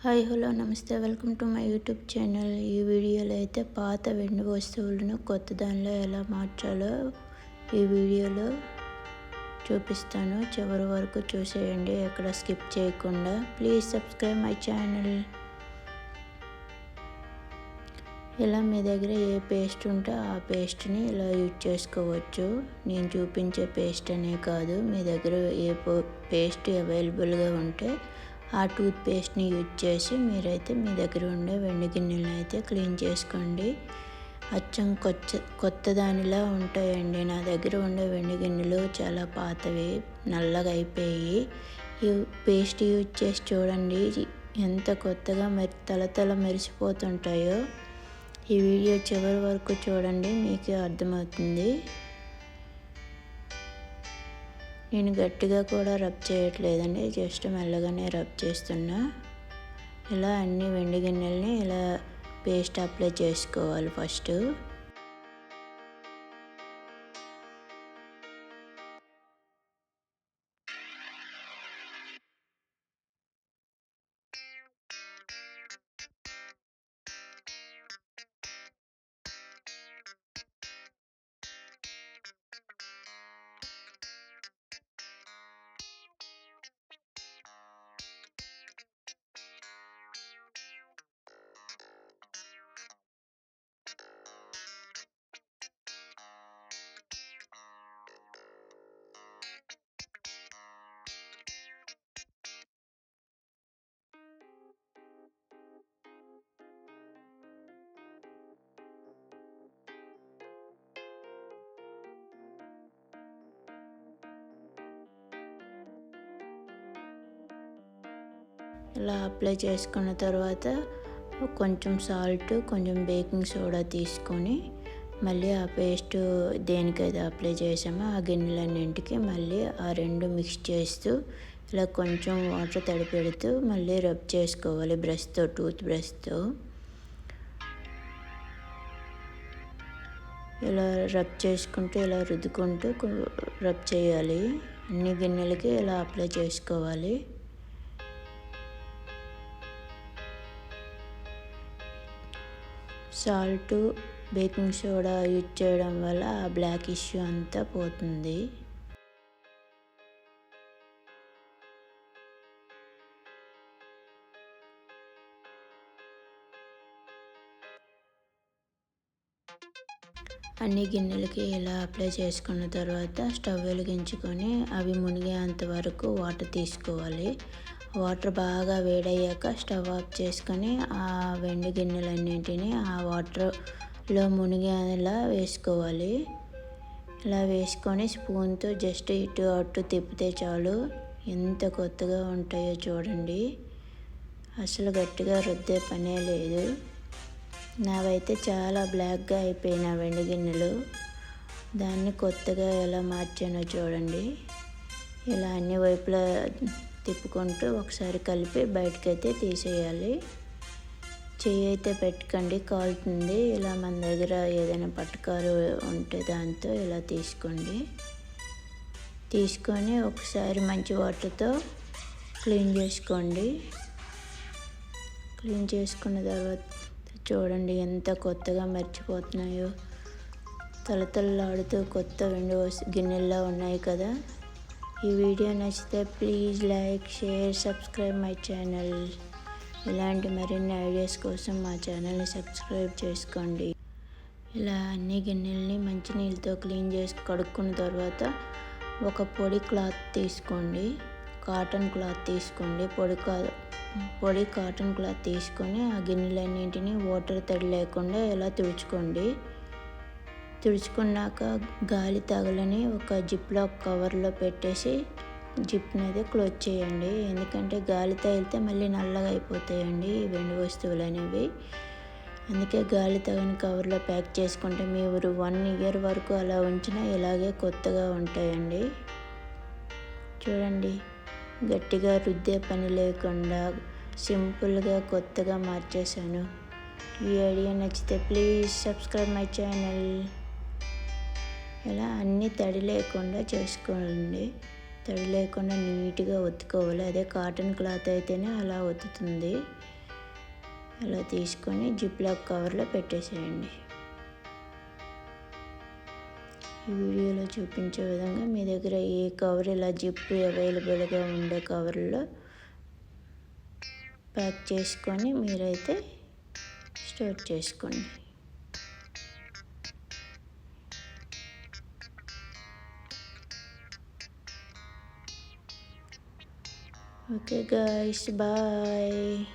Hi hello నమస్తే. Welcome to my YouTube channel. ఈ వీడియోలో అయితే పాత వెండి వస్తువులను కొత్త దానిలో ఎలా మార్చాలో ఈ వీడియోలో చూపిస్తాను. చివరి వరకు చూసేయండి ఎక్కడ స్కిప్ చేయకుండా. Please subscribe my channel. ఇలా మీ దగ్గర ఏ పేస్ట్ ఉంటే ఆ పేస్ట్ని ఇలా యూజ్ చేసుకోవచ్చు. నేను చూపించే పేస్ట్ అనే కాదు మీ దగ్గర ఏ పేస్ట్ అవైలబుల్గా ఉంటే ఆ టూత్పేస్ట్ని యూజ్ చేసి మీరైతే మీ దగ్గర ఉండే వెండి గిన్నెలను అయితే క్లీన్ చేసుకోండి. అచ్చం కొత్త కొత్త దానిలా ఉంటాయండి. నా దగ్గర ఉండే వెండి గిన్నెలు చాలా పాతవి నల్లగా అయిపోయి ఈ పేస్ట్ యూజ్ చేసి చూడండి. ఎంత కొత్తగా మరి తలతల మెరిసిపోతుంటాయో. ఈ వీడియో చివరి వరకు చూడండి మీకు అర్థమవుతుంది. నేను గట్టిగా కూడా రబ్ చేయట్లేదండి. జస్ట్ మెల్లగానే రబ్ చేస్తున్నా. ఇలా అన్ని వెండి గిన్నెల్ని ఇలా పేస్ట్ అప్లై చేసుకోవాలి ఫస్ట్. ఇలా అప్లై చేసుకున్న తర్వాత కొంచెం సాల్ట్ కొంచెం బేకింగ్ సోడా తీసుకొని మళ్ళీ ఆ పేస్ట్ దేనికైతే అప్లై చేసామో ఆ గిన్నెలన్నింటికి మళ్ళీ ఆ రెండు మిక్స్ చేస్తూ ఇలా కొంచెం వాటర్ తడిపెడుతూ మళ్ళీ రబ్ చేసుకోవాలి బ్రష్తో టూత్ బ్రష్తో ఇలా రబ్ చేసుకుంటూ ఇలా రుద్దుకుంటూ రబ్ చేయాలి. అన్ని గిన్నెలకి ఇలా అప్లై చేసుకోవాలి. సాల్ట్ బేకింగ్ సోడా యూజ్ చేయడం వల్ల ఆ బ్లాక్ ఇష్యూ అంతా పోతుంది. అన్ని గిన్నెలకి ఇలా అప్లై చేసుకున్న తర్వాత స్టవ్ వెలిగించుకొని అవి మునిగేంత వరకు వాటర్ తీసుకోవాలి. వాటర్ బాగా వేడయ్యాక స్టవ్ ఆఫ్ చేసుకొని ఆ వెండి గిన్నెలన్నింటినీ ఆ వాటర్లో మునిగేలా వేసుకోవాలి. ఇలా వేసుకొని స్పూన్తో జస్ట్ ఇటు అటు తిప్పితే చాలు. ఎంత కొత్తగా ఉంటాయో చూడండి. అసలు గట్టిగా రుద్దే పనే లేదు. నావైతే చాలా బ్లాక్గా అయిపోయిన వెండి గిన్నెలు. దాన్ని కొత్తగా ఎలా మార్చానో చూడండి. ఇలా అన్ని వైపులా తిప్పుకుంటూ ఒకసారి కలిపి బయటకైతే తీసేయాలి. చెయ్యి అయితే పెట్టుకోండి. కాలుతుంది. ఇలా మన దగ్గర ఏదైనా పట్టుకారు ఉంటే దాంతో ఇలా తీసుకోండి. తీసుకొని ఒకసారి మంచి వాటర్తో క్లీన్ చేసుకోండి. క్లీన్ చేసుకున్న తర్వాత చూడండి ఎంత కొత్తగా మర్చిపోతున్నాయో. తలతలలాడుతూ కొత్త విండోస్ గిన్నెల్లో ఉన్నాయి కదా. ఈ వీడియో నచ్చితే please like share subscribe my channel. ఇలాంటి మరిన్ని ఐడియాస్ కోసం మా ఛానల్ని సబ్స్క్రైబ్ చేసుకోండి. ఇలా అన్ని గిన్నెల్ని మంచినీళ్ళతో క్లీన్ చేసి కడుక్కున్న తర్వాత ఒక పొడి క్లాత్ తీసుకోండి. కాటన్ క్లాత్ తీసుకోండి. పొడి కా పొడి కాటన్ క్లాత్ తీసుకొని ఆ గిన్నెలన్నింటినీ వాటర్ తడి లేకుండా ఇలా తుడుచుకోండి. తుడుచుకున్నాక గాలి తగలని ఒక జిప్లో కవర్లో పెట్టేసి జిప్ని అయితే క్లోజ్ చేయండి. ఎందుకంటే గాలి తగిలితే మళ్ళీ నల్లగా అయిపోతాయండి వెండి వస్తువులు అనేవి. అందుకే గాలి తగని కవర్లో ప్యాక్ చేసుకుంటే మీరు వన్ ఇయర్ వరకు అలా ఉంచినా ఇలాగే కొత్తగా ఉంటాయండి. చూడండి గట్టిగా రుద్దే పని లేకుండా సింపుల్గా కొత్తగా మార్చేశాను. ఈ ఐడియా నచ్చితే ప్లీజ్ సబ్స్క్రైబ్ మై ఛానల్. ఇలా అన్నీ తడి లేకుండా చేసుకోండి తడి లేకుండా నీట్గా ఒత్తుకోవాలి. అదే కాటన్ క్లాత్ అయితేనే అలా ఒత్తుతుంది. అలా తీసుకొని జిప్లాక్ కవర్లో పెట్టేసేయండి. ఈ వీడియోలో చూపించే విధంగా మీ దగ్గర ఏ కవర్ ఇలా జిప్ అవైలబుల్గా ఉండే కవర్లో ప్యాక్ చేసుకొని మీరైతే స్టోర్ చేసుకోండి. Okay guys, bye.